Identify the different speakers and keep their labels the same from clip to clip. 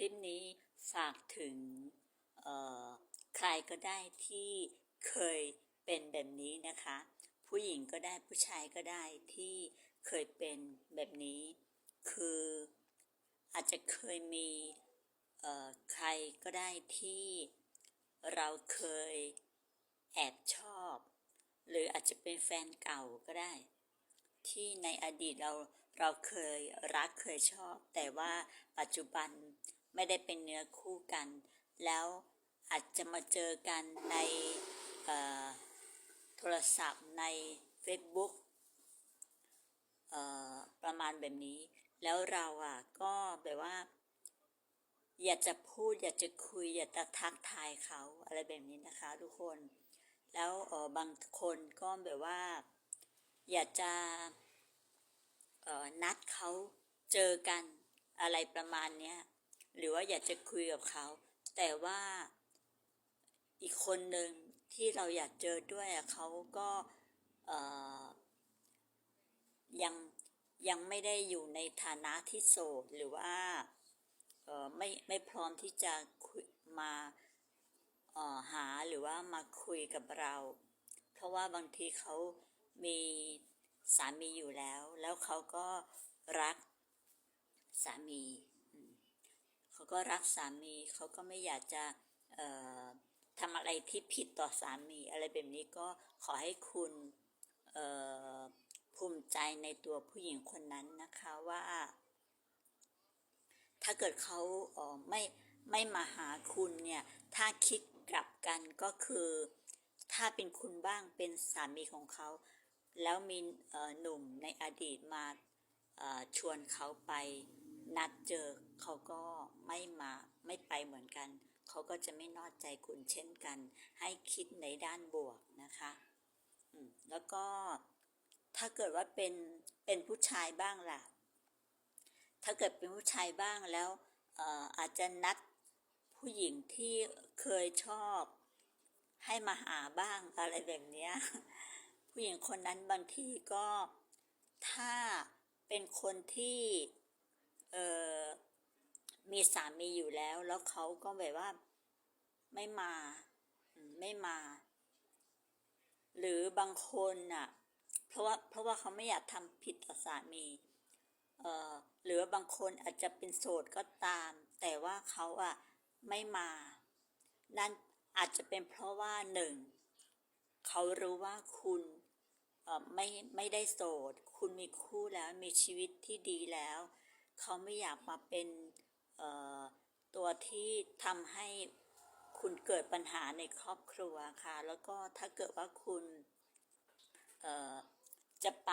Speaker 1: ลิปนี้ฝากถึงใครก็ได้ที่เคยเป็นแบบนี้นะคะ ผู้หญิงก็ได้ผู้ชายก็ได้ที่เคยเป็นแบบนี้ คืออาจจะเคยมีใครก็ได้ที่เราเคยแอบชอบ หรืออาจจะเป็นแฟนเก่าก็ได้ ที่ในอดีตเราเราเคยรักเคยชอบ แต่ว่าปัจจุบัน ไม่ได้เป็นเนื้อคู่กัน แล้วอาจจะมาเจอกันในโทรศัพท์ใน Facebook ประมาณแบบนี้ แล้วเราอะก็แบบว่า อยากจะพูดอยากจะคุย อยากจะทักทายเขาอะไรแบบนี้นะคะทุกคน แล้วบางคนก็แบบว่า อยากจะนัดเขาเจอกันอะไรประมาณเนี้ย หรือว่าอยากจะคุยกับเขา แต่ว่าอีกคนหนึ่งที่เราอยากเจอด้วยเขาก็ยังยังไม่ได้อยู่ในฐานะที่โสดหรือว่าไม่ไม่พร้อมที่จะคุยมาหาหรือว่ามาคุยกับเรา เพราะว่าบางทีเขามีสามีอยู่แล้ว แล้วเขาก็รักสามี เขาก็รักสามีเขาก็ไม่อยากจะทำอะไรที่ผิดต่อสามี อะไรแบบนี้ก็ขอให้คุณภูมิใจในตัวผู้หญิงคนนั้นนะคะว่า ถ้าเกิดเขาเไม่ไม่มาหาคุณเนี่ย ถ้าคิดกลับกันก็คือ ถ้าเป็นคุณบ้างเป็นสามีของเขา แล้วมีหนุ่มในอดีตมาชวนเขาไปนัดเจอ เขาก็ไม่มาไม่ไปเหมือนกัน เขาก็จะไม่นอกใจคุณเช่นกัน ให้คิดในด้านบวกนะคะแล้วก็ถ้าเกิดว่าเป็นเป็นผู้ชายบ้างล่ะ ถ้าเกิดเป็นผู้ชายบ้างแล้วเอ่อาจจะนัดผู้หญิงที่เคยชอบให้มาหาบ้างอะไรแบบเนี้ยผู้หญิงคนนั้นบางทีก็ถ้าเป็นคนที่เออ มีสามีอยู่แล้ว แล้วเขาก็แบบว่าไม่มาไม่มา หรือบางคนอะ เพราะว่าเพราะว่าเขาไม่อยากทำผิดต่อสามีเอ่อหรือว่าบางคนอาจจะเป็นโสดก็ตาม แต่ว่าเขาอะไม่มา นั่นอาจจะเป็นเพราะว่าหนึ่งเขารู้ว่าคุณเอ่อไม่ไม่ได้โสด คุณมีคู่แล้วมีชีวิตที่ดีแล้ว เขาไม่อยากมาเป็น ตัวที่ทำให้คุณเกิดปัญหาในครอบครัวค่ะ แล้วก็ถ้าเกิดว่าคุณจะไป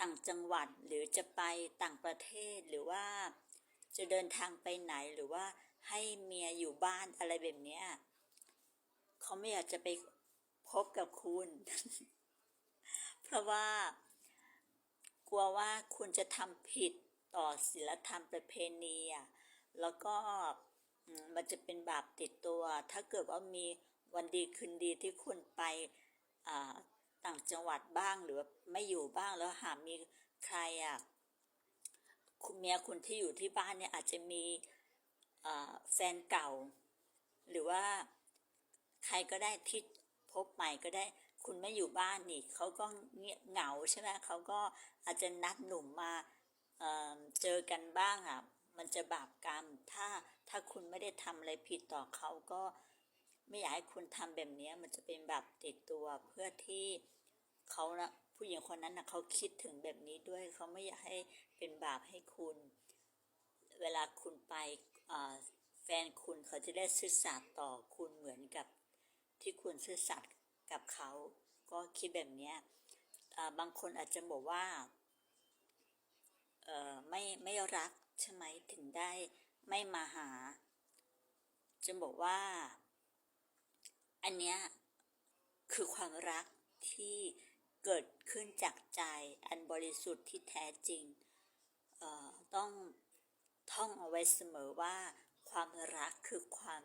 Speaker 1: ต่างจังหวัดหรือจะไปต่างประเทศหรือว่าจะเดินทางไปไหนหรือว่าให้เมียอยู่บ้านอะไรแบบเนี้ยเขาไม่อยากจะไปพบกับคุณ เพราะว่า กลัวว่าคุณจะทำผิดต่อศีลธรรมประเพณีอะ แล้วก็มันจะเป็นบาปติดตัว ถ้าเกิดว่ามีวันดีคืนดีที่คุณไปต่างจังหวัดบ้างหรือว่าไม่อยู่บ้างแล้วหากมีใครอะคุณเมียคุณที่อยู่ที่บ้านเนี่ยอาจจะมีแฟนเก่า หรือว่าใครก็ได้ที่พบใหม่ก็ได้ คุณไม่อยู่บ้านนี่เขาก็เงียบเหงาใช่ไหมเขาก็อาจจะนัดหนุ่มมาเจอกันบ้างอะ มันจะบาปกรรม ถ้าถ้าคุณไม่ได้ทำอะไรผิดต่อเขาก็ไม่อยากให้คุณทำแบบเนี้ยมันจะเป็นบาปติดตัวเพื่อที่เขานะผู้หญิงคนนั้นนะเขาคิดถึงแบบนี้ด้วยเขาไม่อยากให้เป็นบาปให้คุณ เวลาคุณไปแฟนคุณเขาจะได้ซื่อสัตย์ต่อคุณเหมือนกับที่คุณซื่อสัตย์กับเขา ก็คิดแบบเนี้ยบางคนอาจจะบอกว่าไม่ไม่รัก ใช่ไหมถึงได้ไม่มาหาจะบอกว่า อันเนี้ยคือความรักที่เกิดขึ้นจากใจอันบริสุทธิ์ที่แท้จริง ต้องท่องเอาไว้เสมอว่า ความรักคือความ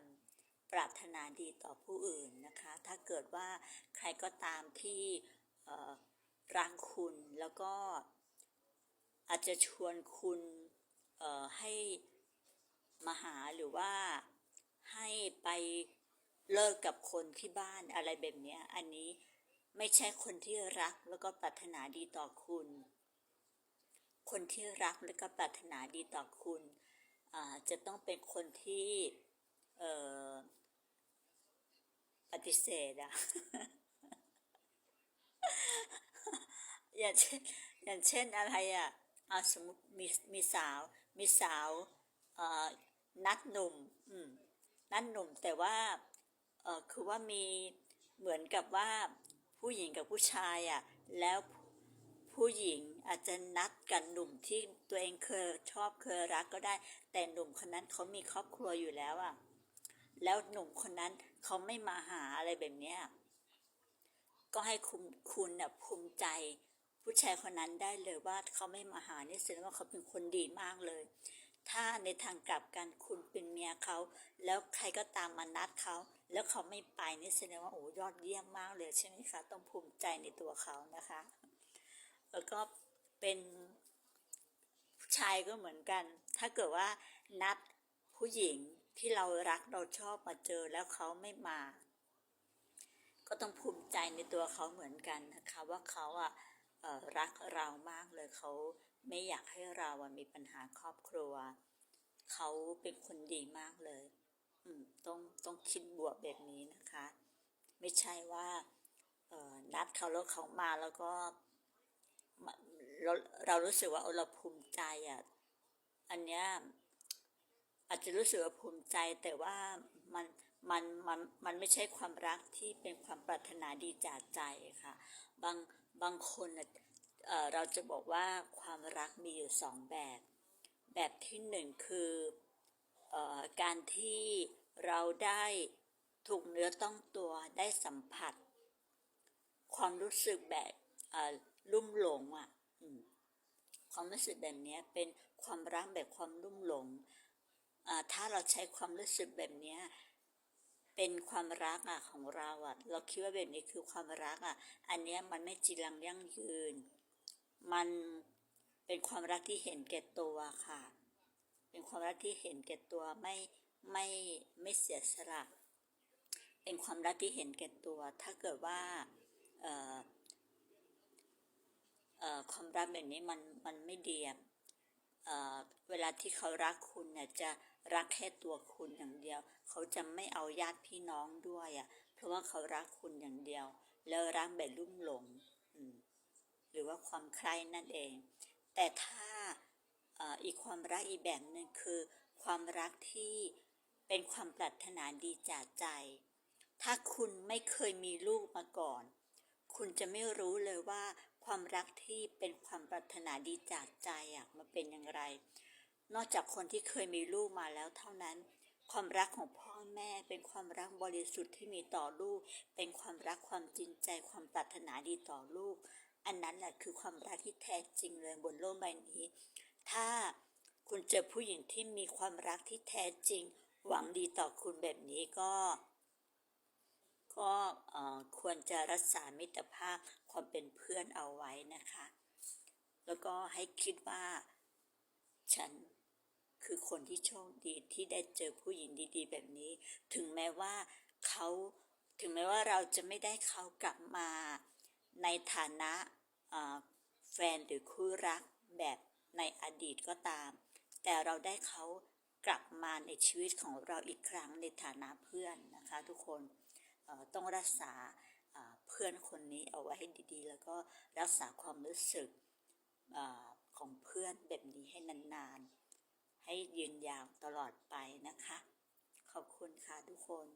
Speaker 1: ปรารถนาดีต่อผู้อื่นนะคะ ถ้าเกิดว่าใครก็ตามที่รักคุณแล้วก็อาจจะชวนคุณ ให้มาหาหรือว่าให้ไปเลิกกับคนที่บ้านอะไรแบบเนี้ยอันนี้ไม่ใช่คนที่รักแล้วก็ปรารถนาดีต่อคุณ คนที่รักแล้วก็ปรารถนาดีต่อคุณอ่าจะต้องเป็นคนที่เอ่อปฏิเสธอะอย่างเช่นอย่างเช่นอะไรอะสมมติมีมีสาว มีสาวเอ่อนัดหนุ่มอืมนัดหนุ่มแต่ว่าเออคือว่ามีเหมือนกับว่าผู้หญิงกับผู้ชายอะแล้วผู้หญิงอาจจะนัดกับหนุ่มที่ตัวเองเคยชอบเคยรักก็ได้ แต่หนุ่มคนนั้นเขามีครอบครัวอยู่แล้วอะแล้วหนุ่มคนนั้นเขาไม่มาหาอะไรแบบเนี้ยก็ให้คุณคุณน่ะภูมิใจ ผู้ชายคนนั้นได้เลยว่าเขาไม่มาหาเนี่ยแสดงว่าเขาเป็นคนดีมากเลย ถ้าในทางกลับกันคุณเป็นเมียเขา แล้วใครก็ตามมานัดเขา แล้วเขาไม่ไปนี่แสดงว่าโอ้ยอดเยี่ยมมากเลยใช่ไหมคะต้องภูมิใจในตัวเขานะคะ แล้วก็เป็นผู้ชายก็เหมือนกัน ถ้าเกิดว่านัดผู้หญิงที่เรารักเราชอบมาเจอแล้วเขาไม่มา ก็ต้องภูมิใจในตัวเขาเหมือนกันนะคะ ว่าเขาอะ รักเรามากเลยเขาไม่อยากให้เราอะมีปัญหาครอบครัว เขาเป็นคนดีมากเลย อืมต้องต้องคิดบวกแบบนี้นะคะ ไม่ใช่ว่าเออนัดเขาแล้วเขามาแล้วก็เราเรารู้สึกว่าเออเราภูมิใจอะอันเนี้ยอาจจะรู้สึกว่าภูมิใจแต่ว่ามันมันมันมันไม่ใช่ความรักที่เป็นความปรารถนาดีจากใจค่ะ บาง บางคนเราจะบอกว่าความรักมีอยู่สองแบบ แบบที่หนึ่งคืออการที่เราได้ถูกเนื้อต้องตัวได้สัมผัส ความรู้สึกแบบลุ่มหลงอะความรู้สึกแบบนี้เป็นความรักแบบความลุ่มหลง ถ้าเราใช้ความรู้สึกแบบนี้ เป็นความรักอะของเราอะเราคิดว่าแบบนี้คือความรักอะ อันเนี้ยมันไม่จีรังยั่งยืน มันเป็นความรักที่เห็นแก่ตัวค่ะ เป็นความรักที่เห็นแก่ตัวไม่ไม่ไม่เสียสละเป็นความรักที่เห็นแก่ตัว ถ้าเกิดว่าเอ่อเอ่อความรักแบบนี้มันมันไม่เดีอะเอ่อเวลาที่เขารักคุณเนี่ยจะ รักแค่ตัวคุณอย่างเดียว เขาจะไม่เอาญาติพี่น้องด้วยอะ เพราะว่าเขารักคุณอย่างเดียว แล้วรักแบบลุ่มหลงหรือว่าความใคร่นั่นเอง แต่ถ้าอีกความรักอีกแบบหนึ่งคือ ความรักที่เป็นความปรารถนาดีจากใจ ถ้าคุณไม่เคยมีลูกมาก่อน คุณจะไม่รู้เลยว่าความรักที่เป็นความปรารถนาดีจากใจอะมันเป็นอย่างไร นอกจากคนที่เคยมีลูกมาแล้วเท่านั้น ความรักของพ่อแม่เป็นความรักบริสุทธิ์ที่มีต่อลูก เป็นความรักความจริงใจความปรารถนาดีต่อลูก อันนั้นแหละคือความรักที่แท้จริงเลยบนโลกใบนี้ ถ้าคุณเจอผู้หญิงที่มีความรักที่แท้จริง หวังดีต่อคุณแบบนี้ก็ ก็ควรจะรักษามิตรภาพความเป็นเพื่อนเอาไว้นะคะ แล้วก็ให้คิดว่าฉัน คือคนที่โชคดีที่ได้เจอผู้หญิงดีๆ แบบนี้ ถึงแม้ว่าเขาถึงแม้ว่าเราจะไม่ได้เขากลับมาในฐานะแฟนหรือคู่รักแบบในอดีตก็ตาม แต่เราได้เขากลับมาในชีวิตของเราอีกครั้งในฐานะเพื่อนนะคะทุกคนต้องรักษาเพื่อนคนนี้เอาไว้ให้ดีๆ แล้วก็รักษาความรู้สึกอของเพื่อนแบบนี้ให้นานๆ ให้ยืนยาวตลอดไปนะคะ ขอบคุณค่ะทุกคน